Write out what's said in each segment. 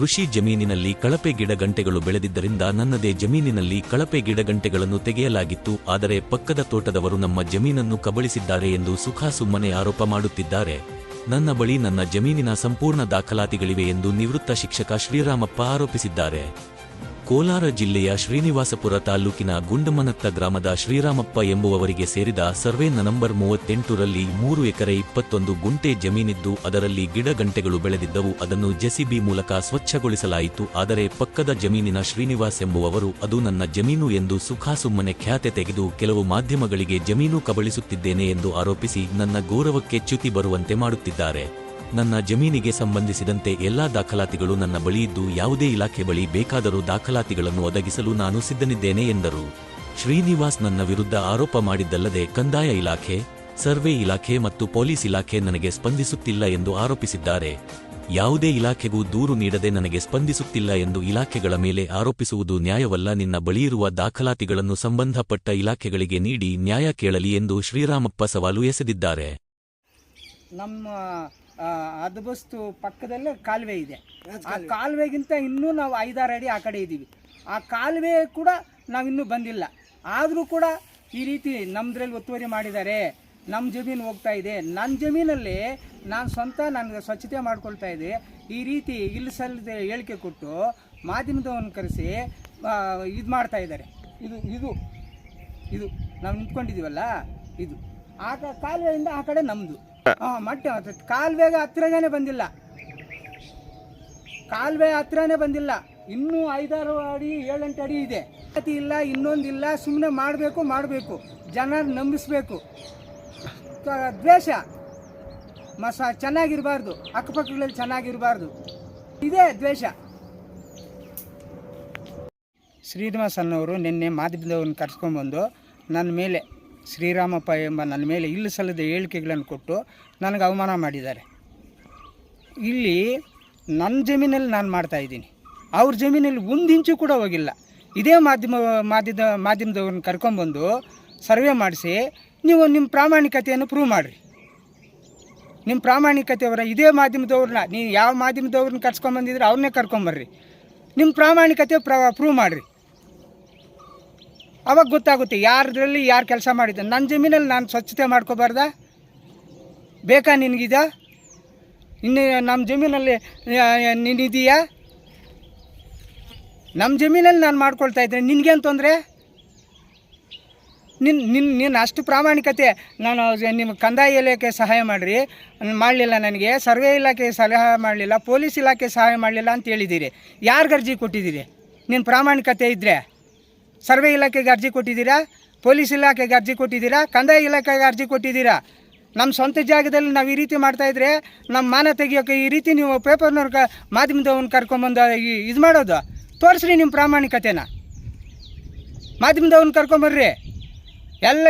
ಕೃಷಿ ಜಮೀನಿನಲ್ಲಿ ಕಳಪೆ ಗಿಡಗಂಟೆಗಳು ಬೆಳೆದಿದ್ದರಿಂದ ನನ್ನದೇ ಜಮೀನಿನಲ್ಲಿ ಕಳಪೆ ಗಿಡಗಂಟೆಗಳನ್ನು ತೆಗೆಯಲಾಗಿತ್ತು. ಆದರೆ ಪಕ್ಕದ ತೋಟದವರು ನಮ್ಮ ಜಮೀನನ್ನು ಕಬಳಿಸಿದ್ದಾರೆ ಎಂದು ಸುಖಾಸುಮ್ಮನೆ ಆರೋಪ ಮಾಡುತ್ತಿದ್ದಾರೆ. ನನ್ನ ಬಳಿ ನನ್ನ ಜಮೀನಿನ ಸಂಪೂರ್ಣ ದಾಖಲಾತಿಗಳಿವೆ ಎಂದು ನಿವೃತ್ತ ಶಿಕ್ಷಕ ಶ್ರೀರಾಮಪ್ಪ ಆರೋಪಿಸಿದ್ದಾರೆ. ಕೋಲಾರ ಜಿಲ್ಲೆಯ ಶ್ರೀನಿವಾಸಪುರ ತಾಲೂಕಿನ ಗುಂಡಮನತ್ತ ಗ್ರಾಮದ ಶ್ರೀರಾಮಪ್ಪ ಎಂಬುವವರಿಗೆ ಸೇರಿದ ಸರ್ವೆ ನಂಬರ್ ಮೂವತ್ತೆಂಟರಲ್ಲಿ ಮೂರು ಎಕರೆ ಇಪ್ಪತ್ತೊಂದು ಗುಂಟೆ ಜಮೀನಿದ್ದು ಅದರಲ್ಲಿ ಗಿಡಗಂಟೆಗಳು ಬೆಳೆದಿದ್ದವು. ಅದನ್ನು ಜೆಸಿಬಿ ಮೂಲಕ ಸ್ವಚ್ಛಗೊಳಿಸಲಾಯಿತು. ಆದರೆ ಪಕ್ಕದ ಜಮೀನಿನ ಶ್ರೀನಿವಾಸ್ ಎಂಬುವವರು, ಅದು ನನ್ನ ಜಮೀನು ಎಂದು ಸುಖಾಸುಮ್ಮನೆ ಖ್ಯಾತೆ ತೆಗೆದು ಕೆಲವು ಮಾಧ್ಯಮಗಳಿಗೆ ಜಮೀನು ಕಬಳಿಸುತ್ತಿದ್ದೇನೆ ಎಂದು ಆರೋಪಿಸಿ ನನ್ನ ಗೌರವಕ್ಕೆ ಚ್ಯುತಿ ಬರುವಂತೆ ಮಾಡುತ್ತಿದ್ದಾರೆ. ನನ್ನ ಜಮೀನಿಗೆ ಸಂಬಂಧಿಸಿದಂತೆ ಎಲ್ಲಾ ದಾಖಲಾತಿಗಳು ನನ್ನ ಬಳಿಯಿದ್ದು ಯಾವುದೇ ಇಲಾಖೆ ಬಳಿ ಬೇಕಾದರೂ ದಾಖಲಾತಿಗಳನ್ನು ಒದಗಿಸಲು ನಾನು ಸಿದ್ಧನಿದ್ದೇನೆ ಎಂದರು. ಶ್ರೀನಿವಾಸ್ ನನ್ನ ವಿರುದ್ಧ ಆರೋಪ ಮಾಡಿದ್ದಲ್ಲದೆ ಕಂದಾಯ ಇಲಾಖೆ, ಸರ್ವೆ ಇಲಾಖೆ ಮತ್ತು ಪೊಲೀಸ್ ಇಲಾಖೆ ನನಗೆ ಸ್ಪಂದಿಸುತ್ತಿಲ್ಲ ಎಂದು ಆರೋಪಿಸಿದ್ದಾರೆ. ಯಾವುದೇ ಇಲಾಖೆಗೂ ದೂರು ನೀಡದೆ ನನಗೆ ಸ್ಪಂದಿಸುತ್ತಿಲ್ಲ ಎಂದು ಇಲಾಖೆಗಳ ಮೇಲೆ ಆರೋಪಿಸುವುದು ನ್ಯಾಯವಲ್ಲ. ನಿನ್ನ ಬಳಿಯಿರುವ ದಾಖಲಾತಿಗಳನ್ನು ಸಂಬಂಧಪಟ್ಟ ಇಲಾಖೆಗಳಿಗೆ ನೀಡಿ ನ್ಯಾಯ ಕೇಳಲಿ ಎಂದು ಶ್ರೀರಾಮಪ್ಪ ಸವಾಲು ಎಸೆದಿದ್ದಾರೆ. ನಮ್ಮ ಆ, ಅದ್ಬಸ್ತು ಪಕ್ಕದಲ್ಲೇ ಕಾಲುವೆ ಇದೆ. ಆ ಕಾಲುವೆಗಿಂತ ಇನ್ನೂ ನಾವು ಐದಾರು ಅಡಿ ಆ ಕಡೆ ಇದ್ದೀವಿ. ಆ ಕಾಲುವೆ ಕೂಡ ನಾವಿನ್ನೂ ಬಂದಿಲ್ಲ. ಆದರೂ ಕೂಡ ಈ ರೀತಿ ನಮ್ಮದ್ರಲ್ಲಿ ಒತ್ತುವರಿ ಮಾಡಿದ್ದಾರೆ. ನಮ್ಮ ಜಮೀನು ಹೋಗ್ತಾ ಇದೆ. ನನ್ನ ಜಮೀನಲ್ಲಿ ನಾನು ಸ್ವಂತ ನನಗೆ ಸ್ವಚ್ಛತೆ ಮಾಡ್ಕೊಳ್ತಾ ಇದೆ. ಈ ರೀತಿ ಇಲ್ಲಿ ಸಲ್ಲದೆ ಹೇಳಿಕೆ ಕೊಟ್ಟು ಮಾಧ್ಯಮದವನ್ನು ಕರೆಸಿ ಇದು ಮಾಡ್ತಾ ಇದ್ದಾರೆ. ಇದು ಇದು ಇದು. ನಾವು ನಿಂತ್ಕೊಂಡಿದ್ದೀವಲ್ಲ? ಇದು. ಆ ಕಾಲುವೆಯಿಂದ ಆ ಕಡೆ ನಮ್ಮದು ಹಾಂ ಮಟ್ಟ ಕಾಲುವೆಗೆ ಹತ್ರನೇ ಬಂದಿಲ್ಲ. ಕಾಲುವೆ ಹತ್ರನೇ ಬಂದಿಲ್ಲ. ಇನ್ನೂ ಐದಾರು ಅಡಿ, ಏಳೆಂಟು ಅಡಿ ಇದೆ. ಅತಿ ಇಲ್ಲ ಇನ್ನೊಂದಿಲ್ಲ ಸುಮ್ಮನೆ ಮಾಡಬೇಕು ಮಾಡಬೇಕು. ಜನ ನಂಬಿಸ್ಬೇಕು. ದ್ವೇಷ. ಮಸ, ಚೆನ್ನಾಗಿರಬಾರ್ದು. ಅಕ್ಕಪಕ್ಕಗಳಲ್ಲಿ ಚೆನ್ನಾಗಿರಬಾರ್ದು. ಇದೇ ದ್ವೇಷ. ಶ್ರೀನಿವಾಸ್ ಅನ್ನೋರು ನಿನ್ನೆ ಮಾಧ್ಯಮದವ್ರನ್ನ ಕರ್ಸ್ಕೊಂಡ್ಬಂದು ನನ್ನ ಮೇಲೆ ಶ್ರೀರಾಮಪ್ಪ ಎಂಬ ನನ್ನ ಮೇಲೆ ಇಲ್ಲಿ ಸಲ್ಲದ ಹೇಳಿಕೆಗಳನ್ನು ಕೊಟ್ಟು ನನಗೆ ಅವಮಾನ ಮಾಡಿದ್ದಾರೆ. ಇಲ್ಲಿ ನನ್ನ ಜಮೀನಲ್ಲಿ ನಾನು ಮಾಡ್ತಾಯಿದ್ದೀನಿ ಅವ್ರ ಜಮೀನಲ್ಲಿ ಒಂದು ಇಂಚು ಕೂಡ ಹೋಗಿಲ್ಲ. ಇದೇ ಮಾಧ್ಯಮ ಮಾಧ್ಯಮ ಮಾಧ್ಯಮದವ್ರನ್ನ ಕರ್ಕೊಂಬಂದು ಸರ್ವೆ ಮಾಡಿಸಿ ನೀವು ನಿಮ್ಮ ಪ್ರಾಮಾಣಿಕತೆಯನ್ನು ಪ್ರೂವ್ ಮಾಡಿರಿ. ನಿಮ್ಮ ಪ್ರಾಮಾಣಿಕತೆಯವರ ಇದೇ ಮಾಧ್ಯಮದವ್ರನ್ನ, ನೀವು ಯಾವ ಮಾಧ್ಯಮದವ್ರನ್ನ ಕರ್ಸ್ಕೊಂಬಂದಿದ್ರೆ ಅವ್ರನ್ನೇ ಕರ್ಕೊಂಬರ್ರಿ ನಿಮ್ಮ ಪ್ರಾಮಾಣಿಕತೆ ಪ್ರ ಪ್ರೂವ್ ಮಾಡಿರಿ. ಅವಾಗ ಗೊತ್ತಾಗುತ್ತೆ ಯಾರದ್ರಲ್ಲಿ ಯಾರು ಕೆಲಸ ಮಾಡಿದ್ದೆ. ನನ್ನ ಜಮೀನಲ್ಲಿ ನಾನು ಸ್ವಚ್ಛತೆ ಮಾಡ್ಕೋಬಾರ್ದ? ಬೇಕಾ ನಿನಗಿದ? ಇನ್ನು ನಮ್ಮ ಜಮೀನಲ್ಲಿ ನೀನಿದೆಯಾ ನಮ್ಮ ಜಮೀನಲ್ಲಿ ನಾನು ಮಾಡ್ಕೊಳ್ತಾ ಇದ್ದೆ ನಿನಗೇನು ತೊಂದರೆ? ನಿನ್ನ ನಿನ್ನ ನಿನ್ನ ಅಷ್ಟು ಪ್ರಾಮಾಣಿಕತೆ, ನಾನು ನಿಮ್ಮ ಕಂದಾಯ ಇಲಾಖೆ ಸಹಾಯ ಮಾಡಿರಿ. ಮಾಡಲಿಲ್ಲ ನನಗೆ. ಸರ್ವೆ ಇಲಾಖೆ ಸಲಹೆ ಮಾಡಲಿಲ್ಲ, ಪೊಲೀಸ್ ಇಲಾಖೆ ಸಹಾಯ ಮಾಡಲಿಲ್ಲ ಅಂತ ಹೇಳಿದ್ದೀರಿ. ಯಾರು ಗರ್ಜಿ ಕೊಟ್ಟಿದ್ದೀರಿ? ನಿನ್ನ ಪ್ರಾಮಾಣಿಕತೆ ಇದ್ದರೆ ಸರ್ವೆ ಇಲಾಖೆಗೆ ಅರ್ಜಿ ಕೊಟ್ಟಿದ್ದೀರಾ? ಪೊಲೀಸ್ ಇಲಾಖೆಗೆ ಅರ್ಜಿ ಕೊಟ್ಟಿದ್ದೀರಾ? ಕಂದಾಯ ಇಲಾಖೆಗೆ ಅರ್ಜಿ ಕೊಟ್ಟಿದ್ದೀರಾ? ನಮ್ಮ ಸ್ವಂತ ಜಾಗದಲ್ಲಿ ನಾವು ಈ ರೀತಿ ಮಾಡ್ತಾಯಿದ್ರೆ ನಮ್ಮ ಮಾನ ತೆಗಿಯೋಕೆ ಈ ರೀತಿ ನೀವು ಪೇಪರ್ನವ್ರ ಕ ಮಾಧ್ಯಮದವ್ರನ್ನ ಕರ್ಕೊಂಬಂದು ಇದು ಮಾಡೋದು? ತೋರಿಸ್ರಿ ನಿಮ್ಮ ಪ್ರಾಮಾಣಿಕತೆನ. ಮಾಧ್ಯಮದವ್ನ ಕರ್ಕೊಂಬರ್ರಿ. ಎಲ್ಲ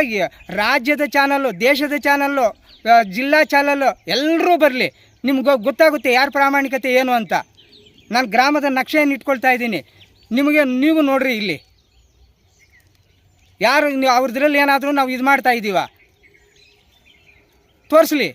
ರಾಜ್ಯದ ಚಾನಲ್ಲು, ದೇಶದ ಚಾನಲ್ಲು ಜಿಲ್ಲಾ ಚಾನಲ್ಲು ಎಲ್ಲರೂ ಬರಲಿ. ನಿಮ್ಗೆ ಗೊತ್ತಾಗುತ್ತೆ ಯಾರ ಪ್ರಾಮಾಣಿಕತೆ ಏನು ಅಂತ. ನಾನು ಗ್ರಾಮದ ನಕ್ಷೆಯನ್ನು ಇಟ್ಕೊಳ್ತಾ ಇದ್ದೀನಿ. ನಿಮಗೆ ನೀವು ನೋಡ್ರಿ ಇಲ್ಲಿ. ಯಾರು ಅವ್ರದ್ರಲ್ಲಿ ಏನಾದರೂ ನಾವು ಇದು ಮಾಡ್ತಾ ಇದ್ದೀವ ತೋರಿಸ್ಲಿ.